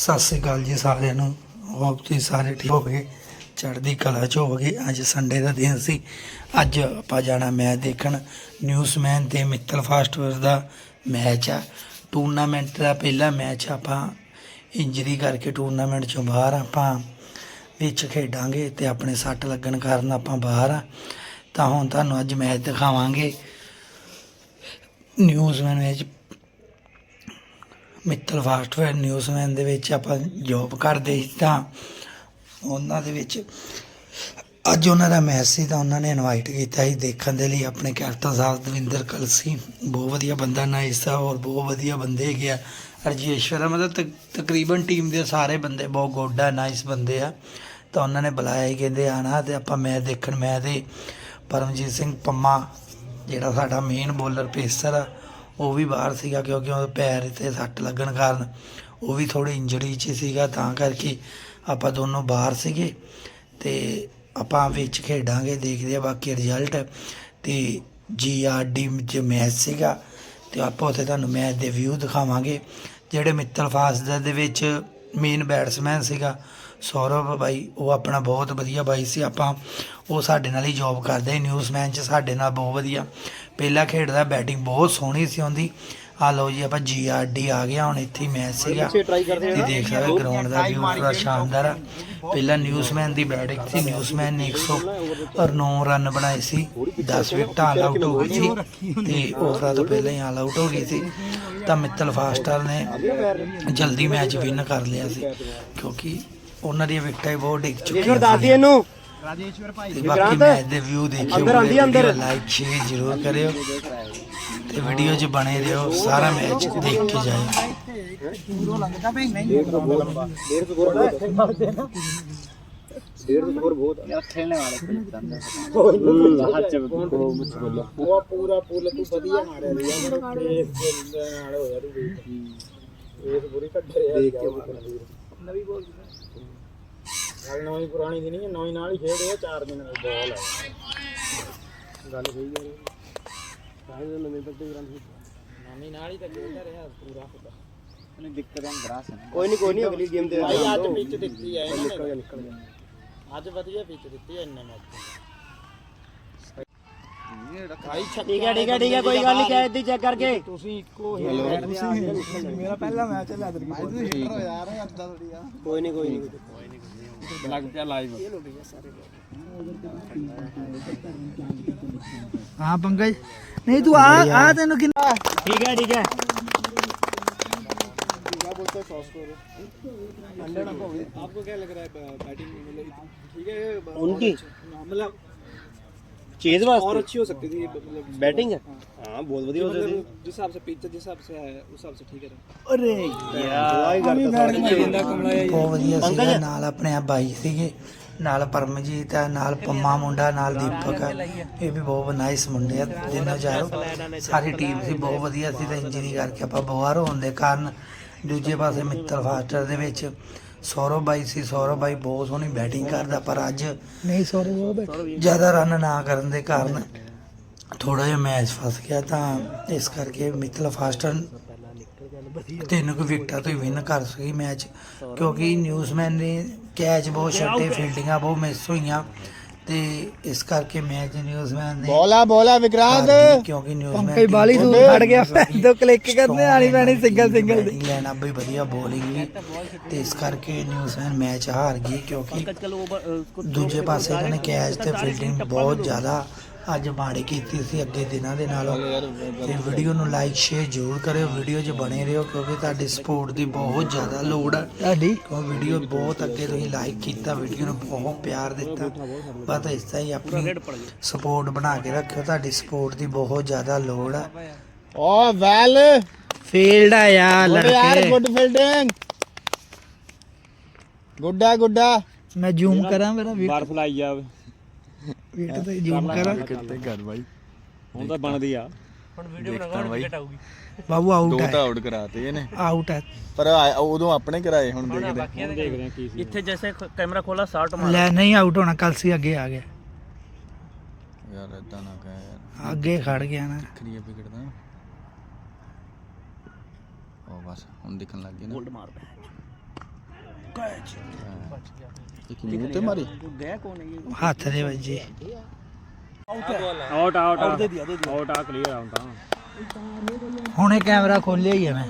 ਸਤਿ ਸ੍ਰੀ ਅਕਾਲ ਜੀ ਸਾਰਿਆਂ ਨੂੰ। ਹੋਪ ਤੁਸੀਂ ਸਾਰੇ ਠੀਕ ਹੋਗੇ ਚੜ੍ਹਦੀ ਕਲਾ ਚ ਹੋਗੇ ਅੱਜ ਸੰਡੇ ਦਾ ਦਿਨ ਸੀ। ਅੱਜ ਆਪਾਂ ਜਾਣਾ ਮੈਚ ਦੇਖਣ। ਨਿਊਜ਼ਮੈਨ ਤੇ ਮਿੱਤਲ ਫਾਸਟਵੇਅਰ ਦਾ ਮੈਚ ਆ। ਟੂਰਨਾਮੈਂਟ ਦਾ ਪਹਿਲਾ ਮੈਚ ਆਪਾਂ ਇੰਜਰੀ ਕਰਕੇ ਟੂਰਨਾਮੈਂਟ ਚੋਂ ਬਾਹਰ ਆਪਾਂ ਵਿੱਚ ਖੇਡਾਂਗੇ ਤੇ ਆਪਣੇ ਸੱਟ ਲੱਗਣ ਕਾਰਨ ਆਪਾਂ ਬਾਹਰ ਆ। ਤਾਂ ਹੁਣ ਤੁਹਾਨੂੰ ਅੱਜ ਮੈਚ ਦਿਖਾਵਾਂਗੇ। ਨਿਊਜ਼ਮੈਨ ਵਿੱਚ ਮਿੱਤਲ ਫਾਸਟਵੇਅਰ ਨਿਊਜ਼ਮੈਨ ਦੇ ਵਿੱਚ ਆਪਾਂ ਜੌਬ ਕਰਦੇ ਸੀ ਤਾਂ ਉਹਨਾਂ ਦੇ ਵਿੱਚ ਅੱਜ ਉਹਨਾਂ ਦਾ ਮੈਚ ਸੀ ਤਾਂ ਉਹਨਾਂ ਨੇ ਇਨਵਾਈਟ ਕੀਤਾ ਸੀ ਦੇਖਣ ਦੇ ਲਈ ਆਪਣੇ ਕੈਪਟਨ ਸਾਹਿਬ ਦਵਿੰਦਰ ਕਲਸੀ ਬਹੁਤ ਵਧੀਆ ਬੰਦਾ ਨਾਈਸ ਆ ਔਰ ਬਹੁਤ ਵਧੀਆ ਬੰਦੇ ਹੈਗੇ ਆ। ਰਜੇਸ਼ਵਰ ਆ, ਮਤਲਬ ਤਕ- ਤਕਰੀਬਨ ਟੀਮ ਦੇ ਸਾਰੇ ਬੰਦੇ ਬਹੁਤ ਗੁੱਡ ਆ ਨਾਈਸ ਬੰਦੇ ਆ। ਤਾਂ ਉਹਨਾਂ ਨੇ ਬੁਲਾਇਆ ਹੀ ਕਹਿੰਦੇ ਆਣਾ ਤੇ ਆਪਾਂ ਮੈਚ ਦੇਖਣ ਮੈਂ ਤੇ ਪਰਮਜੀਤ ਸਿੰਘ ਪੰਮਾ ਜਿਹੜਾ ਸਾਡਾ ਮੇਨ ਬੋਲਰ ਪੇਸਰ ਆ ਉਹ ਵੀ ਬਾਹਰ ਸੀਗਾ ਕਿਉਂਕਿ ਉਹਦੇ ਪੈਰ ਤੇ ਸੱਟ ਲੱਗਣ ਕਾਰਨ ਉਹ ਵੀ ਥੋੜੀ ਇੰਜਰੀ 'ਚ ਸੀਗਾ, ਤਾਂ ਕਰਕੇ ਆਪਾਂ ਦੋਨੋਂ ਬਾਹਰ ਸੀਗੇ ਤੇ ਆਪਾਂ ਵਿੱਚ ਖੇਡਾਂਗੇ, ਦੇਖਦੇ ਆ ਬਾਕੀ ਰਿਜ਼ਲਟ ਤੇ ਜੀਆਰਡੀ ਚ ਮੈਚ ਸੀਗਾ ਤੇ ਆਪਾਂ ਉੱਥੇ ਤੁਹਾਨੂੰ ਮੈਚ ਦੇ ਵਿਊ ਦਿਖਾਵਾਂਗੇ। ਜਿਹੜੇ ਮਿੱਤਲ ਫਾਸਦਰ ਦੇ ਵਿੱਚ ਮੇਨ ਬੈਟਸਮੈਨ ਸੀਗਾ ਸੌਰਵ ਬਾਈ ਉਹ ਆਪਣਾ ਬਹੁਤ ਵਧੀਆ ਬਾਈ ਸੀ। ਆਪਾਂ ਉਹ ਸਾਡੇ ਨਾਲ ਹੀ ਜੌਬ ਕਰਦਾ ਨਿਊਜ਼ਮੈਨ ਚ ਸਾਡੇ ਨਾਲ ਬਹੁਤ ਵਧੀਆ। ਪਹਿਲਾ ਖੇਡਦਾ ਬੈਟਿੰਗ ਬਹੁਤ ਸੋਹਣੀ ਸੀ ਉਹਦੀ। ਆ ਲਓ ਜੀ ਆਪਾਂ ਜੀਆਰਡੀ ਆ ਗਿਆ ਹੁਣ ਇੱਥੇ ਮੈਚ ਸੀਗਾ। ਤੁਸੀਂ ਦੇਖ ਸਕਦੇ ਗਰਾਊਂਡ ਦਾ ਵਿਊ ਪੂਰਾ ਸ਼ਾਨਦਾਰ ਆ। ਪਹਿਲਾ ਨਿਊਜ਼ਮੈਨ ਦੀ ਬੈਟਿੰਗ ਸੀ ਨਿਊਜ਼ਮੈਨ ਨੇ 109 ਰਨ ਬਣਾਏ ਸੀ। 10 ਵਿਕਟਾਂ ਆਲ ਆਊਟ ਹੋ ਗਈ ਸੀ। ਤੇ ਓਵਰਾਂ ਤੋਂ ਪਹਿਲਾਂ ਹੀ ਆਲ ਆਊਟ ਹੋ ਗਈ ਸੀ। ਤਾਂ ਮਿੱਤਲ ਫਾਸਟਰ ਨੇ ਜਲਦੀ ਮੈਚ ਵਿਨ ਕਰ ਲਿਆ ਸੀ। ਕਿਉਂਕਿ ਉਹਨਾਂ ਦੀਆਂ ਵਿਕਟਾਂ ਹੀ ਬਹੁਤ ਡਿੱਗ ਚੁੱਕੀਆਂ ਦੱਸ ਦੀ ਇਹਨੂੰ। ਰਾਜੇਸ਼ਵਰ ਭਾਈ। ਤੇ ਬਾਕੀ ਦੇ ਵਿਊ ਦੇਖਿਓ ਅੰਦਰ ਆਂਦੀ ਅੰਦਰ। ਲਾਈਕ ਸ਼ੇਅਰ ਜ਼ਰੂਰ ਕਰਿਓ। ਤੇ ਵੀਡੀਓ 'ਚ ਬਣੇ ਰਹੋ ਸਾਰਾ ਮੈਚ ਦੇਖ ਕੇ ਜਾਇਓ। ਉਹ ਪੂਰਾ ਪੁੱਲ ਤੂੰ ਵਧੀਆ ਮਾਰਿਆ ਰਿਹਾ ਇਸ ਦੇ ਨਾਲ ਹੋਇਆ ਤੂੰ ਇਸ ਬੁਰੀ ਕੱਢ ਰਿਹਾ ਦੇਖ ਕੇ ਮਾਰਿਆ ਨਵੀਂ ਬੋਲ ਗੱਲ ਨਵੀਂ ਪੁਰਾਣੀ ਦੀ ਨਹੀਂ ਨਵੀਂ ਨਾਲ ਹੀ ਖੇਡਦੇ ਆ ਚਾਰ ਦਿਨ ਦੀ ਬੋਲ ਹੈ ਗੱਲ ਸਹੀ ਹੈ ਕਾਹਦੇ ਨਵੇਂ ਪੱਤੇ ਗਰਾਂ ਦੀ ਨਵੀਂ ਨਾਲ ਹੀ ਤਾਂ ਖੇਡਦਾ ਰਿਹਾ ਪੂਰਾ ਪੂਰਾ ਉਹਨੇ ਦਿੱਕਤ ਆਂ ਗਰਾਸ ਕੋਈ ਨਹੀਂ ਕੋਈ ਨਹੀਂ ਅਗਲੀ ਗੇਮ ਤੇ ਅੱਜ ਪਿੱਚ ਦਿੱਤੀ ਹੈ ਨਿਕਲ ਗਿਆ ਨਿਕਲ ਗਿਆ ਅੱਜ ਵਧੀਆ ਪਿੱਚ ਦਿੱਤੀ ਹੈ ਇੰਨੇ ਮੈਚ ਭਾਈ ठीक है ठीक है ठीक है कोई गल नहीं कह दी चेक करके ਤੁਸੀਂ ਇੱਕੋ ਹੀ ਮੇਰਾ ਪਹਿਲਾ ਮੈਚ ਹੈ ਲੈਦਰ ਕੀ ਤੁਸੀਂ ਹਿੱਟਰ ਹੋ ਯਾਰ ਅੱਧਾ ਥੋੜੀ ਆ ਕੋਈ ਨਹੀਂ ਕੋਈ ਨਹੀਂ लग गया लाइव ਹਾਂ ਪੰਕਜ ਨਹੀਂ ਤੂੰ ਆ ਆ ਤੈਨੂੰ ਕਿੰਨਾ ठीक है ठीक है क्या बोलते हैं सौ स्कोर अंडर आपको क्या लग रहा है बैटिंग मतलब ठीक है उनकी मतलब चेज और वास्ते अच्छी हो सकती थी मतलब बैटिंग हाँ बहुत बढ़िया हो सकती मतलब जिस हिसाब से पिच जिस हिसाब से है उस हिसाब से ठीक है अरे ਬਹੁਤ ਵਧੀਆ ਸੀਗਾ ਨਾਲ ਆਪਣੇ ਆ ਬਾਈ ਸੀਗੇ ਨਾਲ ਪਰਮਜੀਤ ਆ ਨਾਲ ਪੰਮਾ ਮੁੰਡਾ ਨਾਲ ਦੀਪਕ ਆ ਇਹ ਵੀ ਬਹੁਤ ਨਾਈਸ ਮੁੰਡੇ ਆ ਜਿੰਨਾ ਚਾਰੋ ਸਾਰੀ ਟੀਮ ਸੀ ਬਹੁਤ ਵਧੀਆ ਸੀ ਤਾਂ ਇੰਜਰੀ ਕਰਕੇ ਆਪਾਂ ਬਾਹਰ ਹੋਣ ਦੇ ਕਾਰਨ ਦੂਜੇ ਪਾਸੇ ਮਿੱਤਲ ਫਾਸਟਰ ਦੇ ਵਿੱਚ ਸੌਰਵ ਬਾਈ ਸੀ ਸੌਰਵ ਬਾਈ ਬਹੁਤ ਸੋਹਣੀ ਬੈਟਿੰਗ ਕਰਦਾ ਪਰ ਅੱਜ ਨਹੀਂ ਸੌਰਵ ਜ਼ਿਆਦਾ ਰਨ ਨਾ ਕਰਨ ਦੇ ਕਾਰਨ ਥੋੜਾ ਜਿਹਾ ਮੈਚ ਫਸ ਗਿਆ ਤਾਂ ਇਸ ਕਰਕੇ ਮਿੱਤਲ ਫਾਸਟਰ ਤਿੰਨ ਕੁ ਵਿਕਟਾਂ ਤੋਂ ਹੀ ਵਿਨ ਕਰ ਸਕੀ ਮੈਚ ਕਿਉਂਕਿ ਨਿਊਜ਼ਮੈਨ ਨੇ ਕੈਚ ਬਹੁਤ ਛੱਡੇ ਫੀਲਡਿੰਗਾਂ ਬਹੁਤ ਮਿਸ ਹੋਈਆਂ। ਤੇ ਇਸ ਕਰਕੇ ਮੈਂ ਜੀ ਨਿਊਜ਼ਮੈਨ ਨੇ ਬੋਲਾ ਬੋਲਾ ਵਿਕਰਾਂਤ ਕਿਉਂਕਿ ਨਿਊਜ਼ਮੈਨ ਕਈ ਬਾਲੀ ਤੋਂ ਫੜ ਗਿਆ ਦੋ ਕਲਿੱਕ ਕਰਦੇ ਆਣੀ ਪੈਣੀ ਸਿੰਗਲ ਸਿੰਗਲ ਦੀ ਲੈਣਾ ਬਈ ਵਧੀਆ ਬੋਲਿੰਗ ਵੀ। ਤੇ ਇਸ ਕਰਕੇ ਨਿਊਜ਼ਮੈਨ ਮੈਚ ਹਾਰ ਗਈ ਕਿਉਂਕਿ ਦੂਜੇ ਪਾਸੇ ਇਹਨਾਂ ਕੈਚ ਤੇ ਫੀਲਡਿੰਗ ਬਹੁਤ ਜ਼ਿਆਦਾ ਅੱਜ ਮਾੜੀ ਕੀਤੀ ਸੀ ਅੱਗੇ ਦਿਨਾਂ ਦੇ ਨਾਲੋਂ। ਤੇ ਵੀਡੀਓ ਨੂੰ ਲਾਈਕ ਸ਼ੇਅਰ ਜ਼ਰੂਰ ਕਰਿਓ ਵੀਡੀਓ 'ਚ ਬਣੇ ਰਹੋ ਕਿਉਂਕਿ ਤੁਹਾਡੀ ਸਪੋਰਟ ਦੀ ਬਹੁਤ ਜ਼ਿਆਦਾ ਲੋੜ ਹੈ ਤੁਹਾਡੀ ਉਹ ਵੀਡੀਓ ਬਹੁਤ ਅੱਗੇ ਤੁਸੀਂ ਲਾਈਕ ਕੀਤਾ ਵੀਡੀਓ ਨੂੰ ਬਹੁਤ ਪਿਆਰ ਦਿੱਤਾ। ਬਸ ਇਸ ਹੀ ਆਪਣੀ ਸਪੋਰਟ ਬਣਾ ਕੇ ਰੱਖਿਓ ਤੁਹਾਡੀ ਸਪੋਰਟ ਦੀ ਬਹੁਤ ਜ਼ਿਆਦਾ ਲੋੜ ਹੈ ਓ ਵੈਲ। ਫੀਲਡ ਆ ਯਾਰ ਲੜਕੇ। ਯਾਰ ਗੁੱਡ ਫੀਲਡਿੰਗ ਗੁੱਡਾ ਗੁੱਡਾ। ਮੈਂ ਜ਼ੂਮ ਕਰਾਂ ਮੇਰਾ ਬਰਫ ਲਾਈ ਜਾਵੇ। ਵੀਡੀਓ ਤੇ ਜ਼ੂਮ ਕਰਾਂ ਕਿੱਥੇ ਘਰ ਬਾਈ। ਹੁਣ ਤਾਂ ਬਣਦੀ ਆ। ਬਾਬੂ ਆਊਟ ਦੋ ਹੈ। ਤਾਂ ਆਊਟ ਕਰਾਤੇ ਇਹਨੇ। ਆਊਟ ਹੈ। ਪਰ ਆ- ਉਦੋਂ ਆਪਣੇ ਕਰਾਏ ਹੁਣ ਦੇਖਦੇ ਹੁਣ ਦੇਖਦੇ ਆ ਕੀ ਸੀ। ਇੱਥੇ ਜੈਸੇ ਕੈਮਰਾ ਖੋਲਾ ਸ਼ਾਟ ਲੈ ਨਹੀਂ ਆਊਟ ਹੋਣਾ ਕਲਸੀ ਅੱਗੇ ਆ ਗਿਆ। ਯਾਰ ਇਦਾਂ ਨਾ ਕਹਿ ਯਾਰ। ਅੱਗੇ ਖੜ ਗਿਆ ਨਾ। ਕਰੀਏ ਵਿਕਟਦਾ ਉਹ ਬਸ ਹੁਣ ਦਿਖਣ ਲੱਗ ਗਏ ਨਾ। ਮਾਰ ਪਿਆ ਇੱਕ ਮੂੰਹ ਤੇ ਮਾਰੀ। ਹੱਥ ਦੇ ਵੱਜੇ ਆਊਟ ਆਊਟ ਆਊਟ ਆਊਟ ਆ ਕਲੀਅਰ ਆਉਂਦਾ ਹੁਣੇ ਕੈਮਰਾ ਖੋਲਿਆ ਹੀ ਹੈ ਮੈਂ।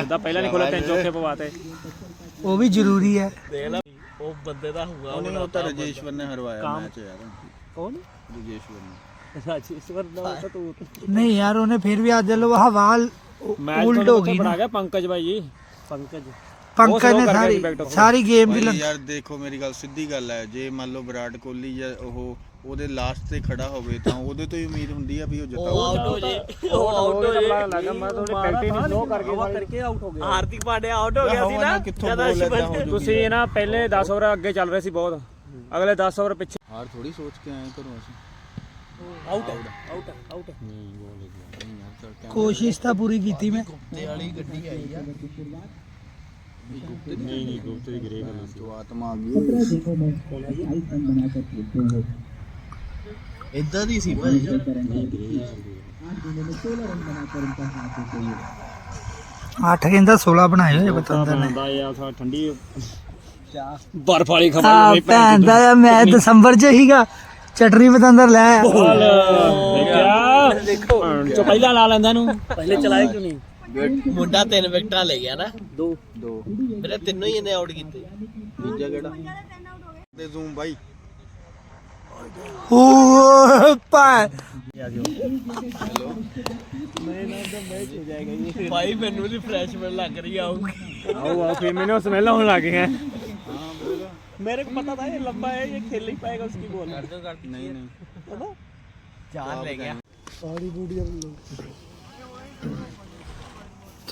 ਜਿੱਦਾਂ ਪਹਿਲਾਂ ਨਹੀਂ ਖੋਲਾ ਤਿੰਨ ਚੌਕੇ ਪਵਾਤੇ। ਉਹ ਵੀ ਜ਼ਰੂਰੀ ਹੈ। ਉਹ ਬੰਦੇ ਦਾ ਹੋਊਗਾ ਉਹਨੇ ਉਹ ਤਾਂ ਰਜੇਸ਼ਵਰ ਨੇ ਹਰਵਾਇਆ ਮੈਚ ਯਾਰ। ਕੌਣ? ਰਜੇਸ਼ਵਰ ਨੇ। ਰਾਜੇਸ਼ਵਰ ਦਾ ਤਾਂ ਤੂੰ। ਨਹੀਂ ਯਾਰ ਉਹਨੇ ਫਿਰ ਵੀ ਅੱਜ ਲੋ ਹਵਾ ਮੈਚ ਉਲਟ ਹੋ ਗਈ ਬਣਾ ਗਿਆ ਪੰਕਜ ਭਾਈ ਜੀ। ਪੰਕਜ। ਪੰਕਜ ਨੇ ਸਾਰੀ। ਸਾਰੀ ਗੇਮ ਦੀ ਭਾਈ ਯਾਰ ਦੇਖੋ ਮੇਰੀ ਗੱਲ ਸਿੱਧੀ ਗੱਲ ਹੈ ਜੇ ਮੰਨ ਲਓ ਵਿਰਾਟ ਕੋਹਲੀ ਜਾਂ ਉਹ ਉਹਦੇ ਲਾਸਟ ਤੇ ਖੜਾ ਹੋਵੇ ਤਾਂ ਉਹਦੇ ਤੋਂ ਹੀ ਉਮੀਦ ਹੁੰਦੀ ਆ ਵੀ ਉਹ ਜਿੱਤਾਊਗਾ ਆਊਟ ਹੋ ਜੇ। ਉਹ ਆਊਟ ਹੋ ਜੇ। ਲੱਗਾ ਮੈਂ ਥੋੜੀ ਪੈਂਟੀ ਨਹੀਂ ਸਲੋ ਕਰਕੇ ਆਊਟ ਹੋ ਗਿਆ। ਹਾਰਦਿਕ ਪਾਂਡਿਆ ਆਊਟ ਹੋ ਗਿਆ ਸੀ ਨਾ ਹੋ ਜੂਗੀ ਤੁਸੀਂ ਨਾ ਪਹਿਲੇ 10 ਓਵਰ ਅੱਗੇ ਚੱਲ ਰਹੇ ਸੀ ਬਹੁਤ। ਅਗਲੇ 10 ਓਵਰ ਪਿੱਛੇ। ਹਾਰ ਥੋੜੀ ਸੋਚ ਕੇ ਆਏ ਘਰੋਂ ਅਸੀਂ। ਆਊਟ ਆਊਟ ਆਊਟ ਕੋਸ਼ਿਸ਼ ਤਾਂ ਪੂਰੀ ਕੀਤੀ ਮੈਂ। ਤੇ ਵਾਲੀ ਗੱਡੀ ਆਈ ਆ। ਨਹੀਂ ਨਹੀਂ ਗੁਪਤ ਦੀ ਗਰੇ ਗੱਲ ਜੋ ਆਤਮਾ ਆ ਗਈ ਇਦਾਂ ਦੀ ਸੀ ਭਾਈ। ਅੱਠ ਕਹਿੰਦਾ 16 ਬਣਾਏ ਹੋਏ ਪਤੰਦਰ ਨੇ ਬਣਾਉਂਦਾ ਯਾਰ ਥੋੜਾ ਠੰਡੀ ਬਰਫ ਵਾਲੀ ਖਬਰ ਆ ਨਹੀਂ ਭੈਣ ਦਾ ਯਾਰ ਮੈਂ ਦਸੰਬਰ ਚ ਹੀਗਾ ਚਟਰੀ ਪਤੰਦਰ ਲੈ। ਦੇਖਿਆ। ਦੇਖੋ। ਚੋ ਪਹਿਲਾਂ ਲਾ ਲੈਂਦਾ ਨੂੰ ਪਹਿਲੇ ਚਲਾਏ ਕਿਉਂ ਨਹੀਂ? ਮੁੰਡਾ ਤਿੰਨ ਵਿਕਟਾਂ ਲੈ ਗਿਆ ਨਾ ਦੋ ਦੋ ਮੇਰੇ ਤਿੰਨੋਂ ਹੀ ਇਹਨੇ ਆਊਟ ਕੀਤੇ ਤੀਜਾ ਕਿਹੜਾ ਤੇ ਜ਼ੂਮ ਬਾਈ ਓ ਭੈਣ ਭਾਈ ਮੈਨੂੰ ਰਿਫਰੈਸ਼ਮੈਂਟ ਲੱਗ ਰਹੀ ਆਊਗੀ ਆਓ ਆਓ ਫੇਰ ਮੈਨੂੰ ਸਮੈਲ ਆਉਣ ਲੱਗ ਗਏ मेरे को पता था ये लंबा है ये खेल नहीं पाएगा उसकी बॉल ਨਹੀਂ ਨਹੀਂ जान ले गया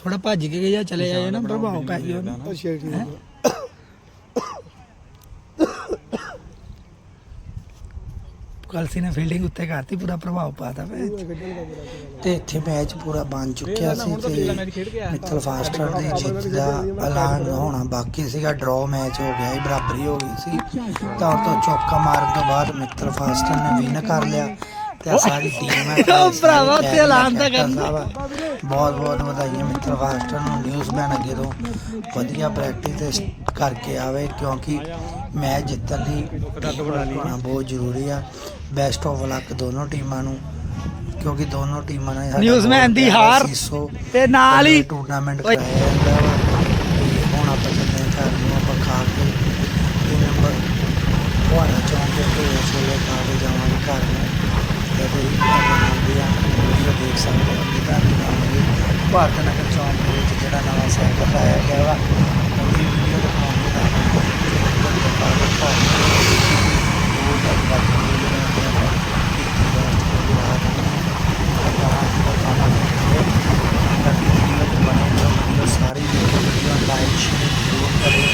ਥੋੜਾ ਭੱਜ ਕੇ ਗਿਆ ਚਲੇ ਜਾਏ ਨਾ ਪ੍ਰਭਾਵ ਪੈ ਗਿਆ ਨਾ ਕਲਸੀ ਨੇ ਫੀਲਡਿੰਗ ਉੱਤੇ ਕਰਤੀ ਪੂਰਾ ਪ੍ਰਭਾਵ ਪਾਤਾ ਤੇ ਇੱਥੇ ਮੈਚ ਪੂਰਾ ਬਣ ਚੁੱਕਿਆ ਸੀ ਤੇ ਮਿੱਤਲ ਫਾਸਟਰ ਦੀ ਜਿੱਤ ਦਾ ਐਲਾਨ ਹੋਣਾ ਬਾਕੀ ਸੀਗਾ ਡਰਾਅ ਮੈਚ ਹੋ ਗਿਆ ਸੀ ਬਰਾਬਰੀ ਹੋ ਗਈ ਸੀ। ਤਾਂ ਤੋਂ ਚੌਕਾ ਮਾਰਨ ਤੋਂ ਬਾਅਦ ਮਿੱਤਲ ਫਾਸਟਰ ਨੇ ਵਿਨ ਕਰ ਲਿਆ। ਤੇ ਆਹ ਸਾਰੀ ਟੀਮ ਹੈ ਭਰਾਵਾ ਉੱਤੇ ਐਲਾਨ ਤਾਂ ਕਰ ਬਹੁਤ ਬਹੁਤ ਵਧਾਈਆਂ ਮਿੱਤਰ ਫਾਸਟਰ ਨੂੰ ਨਿਊਜ਼ਮੈਨ ਅੱਗੇ ਤੋਂ। ਵਧੀਆ ਪ੍ਰੈਕਟਿਸ ਕਰਕੇ ਆਵੇ ਕਿਉਂਕਿ ਮੈਚ ਜਿੱਤਣ ਲਈ ਹੋਣਾ ਬਹੁਤ ਜ਼ਰੂਰੀ ਆ। ਬੈਸਟ ਆਫ ਲੱਕ ਦੋਨੋਂ ਟੀਮਾਂ ਨੂੰ ਕਿਉਂਕਿ ਦੋਨੋਂ ਟੀਮਾਂ ਨੇ ਨਿਊਜ਼ਮੈਨ ਦੀ ਹਾਰ ਤੇ ਨਾਲ ਹੀ ਟੂਰਨਾਮੈਂਟ ਕਰਾਇਆ ਜਾਂਦਾ ਵਾ ਤੇ ਹੁਣ ਆਪਾਂ ਚੱਲਦੇ ਹਾਂ ਘਰ ਨੂੰ ਆਪਾਂ ਖਾ ਕੇ ਤੇ ਨੰਬਰ ਹੋਣਾ ਚਾਹੁੰਦੇ ਤੇ ਉਸ ਵੇਲੇ ਖਾ ਕੇ ਜਾਵਾਂਗੇ ਘਰ ਨੂੰ ਤੇ ਫਿਰ ਬਣਾਉਂਦੇ ਆ ਵੀਡੀਓ ਦੇਖ ਸਕਦੇ ਹੋ ਕਿ ਤੁਹਾਨੂੰ ਦਿਖਾਵਾਂਗੇ ਭਾਰਤ ਨਗਰ ਚੌਂਕ ਦੇ ਵਿੱਚ ਜਿਹੜਾ ਨਵਾਂ ਸਾਈਕਲ ਆਇਆ ਗਿਆ ਵਾ ਉਹਦੀ ਵੀਡੀਓ ਦਿਖਾਉਂਗੇ ਤੁਹਾਨੂੰ ਬਹੁਤ ਬਹੁਤ ਸਾਰੀ ਵੀਡੀਓ ਲਾਈਕ ਸ਼ੇਅਰ ਜ਼ਰੂਰ ਕਰੇ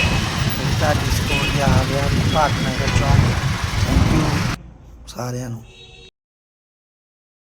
ਤੁਹਾਡੀ ਸਪੋਰਟ ਆ ਗਿਆ ਭਾਰਤ ਨਗਰ ਚੌਂਕ ਥੈਂਕ ਯੂ ਸਾਰਿਆਂ ਨੂੰ